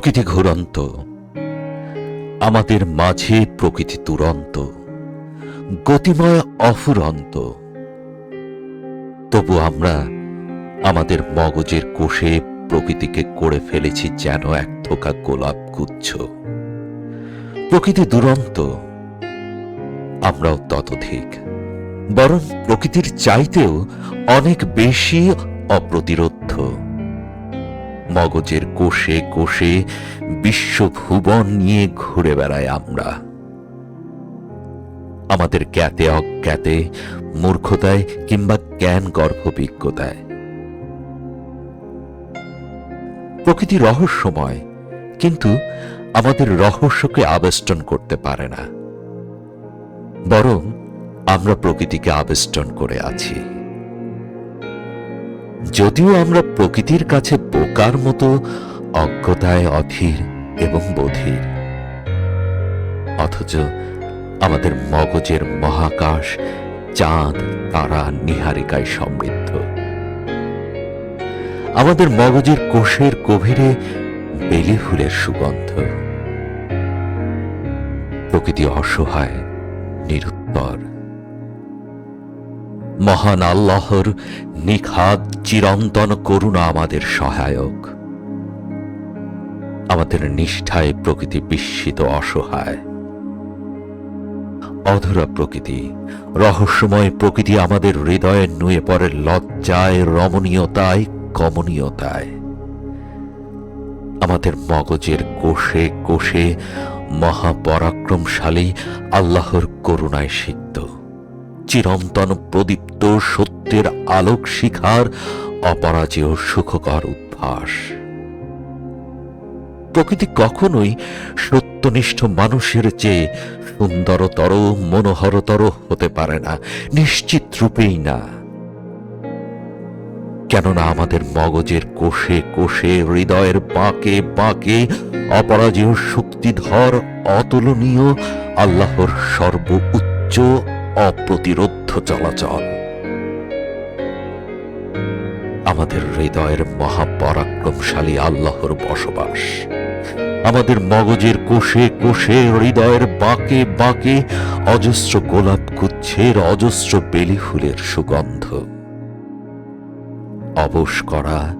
প্রকৃতি ঘুরন্ত, আমাদের মাঝে প্রকৃতি তুরন্ত গতিময় অফুরন্ত। তবু আমরা আমাদের মগজের কোষে প্রকৃতিকে করে ফেলেছি যেন এক থোকা গোলাপ গুচ্ছ। প্রকৃতি দুরন্ত, আমরাও ততোধিক, বরং প্রকৃতির চাইতেও অনেক বেশি অপ্রতিরোধ্য। মগজের কোষে কোষে বিশ্বভুবন নিয়ে ঘুরে বেড়াই আমরা। আমাদের জ্ঞাতে অজ্ঞাতে, মূর্খতায় কিংবা জ্ঞান গর্ভবিজ্ঞতায় প্রকৃতি রহস্যময়, কিন্তু আমাদের রহস্যকে আবেষ্টন করতে পারে না। বরং আমরা প্রকৃতিকে আবেষ্টন করে আছি। যদিও আমরা প্রকৃতির কাছে বোকার মতো, অজ্ঞতায় অধীর এবং বধির। অথচ আমাদের মগজের মহাকাশ চাঁদ, তারা, নিহারিকায় সমৃদ্ধ। আমাদের মগজের কোষের গভীরে বেলি ফুলের সুগন্ধ। প্রকৃতি অসহায়, নিরুত্তর। মহান আল্লাহর নিখাদ চিরন্তন করুণা আমাদের সহায়ক। আমাদের নিষ্ঠায় প্রকৃতি বিস্মিত অসহায়। অধরা প্রকৃতি, রহস্যময় প্রকৃতি আমাদের হৃদয়ে নুয়ে পড়ে লজ্জায়, রমণীয়তায়, কমনীয়তায়। আমাদের মগজের কোষে কোষে মহাপরাক্রমশালী আল্লাহর করুণায় সিদ্ধ চিরন্তন প্রদীপ্ত সত্যের আলোক শিখার অপরাজেয় সুখকর উদ্ভাস। প্রকৃতি কখনোই সত্যনিষ্ঠ মানুষের চেয়ে সুন্দরতর, মনোহরতর হতে পারে না, নিশ্চিত রূপেই না। কেননা আমাদের মগজের কোষে কোষে, হৃদয়ের বাঁকে বাঁকে অপরাজেয় শক্তিধর, অতুলনীয়, আল্লাহর সর্ব উচ্চ অপ্রতিরোধ্য চলাচল। আমাদের হৃদয়ের মহাপরাক্রমশালী আল্লাহর বসবাস। আমাদের মগজের কোষে কোষে হৃদয়ের বাঁকে বাঁকে অজস্র গোলাপ গুচ্ছের অজস্র বেলি ফুলের সুগন্ধ। অবশ করা,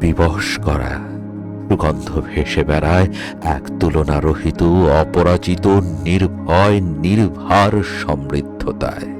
বিবশ করা, সুগন্ধ ভেসে বেড়ায় এক তুলনা রহিত অপরাজিত, নির্ভয়, নির্ভার होता है।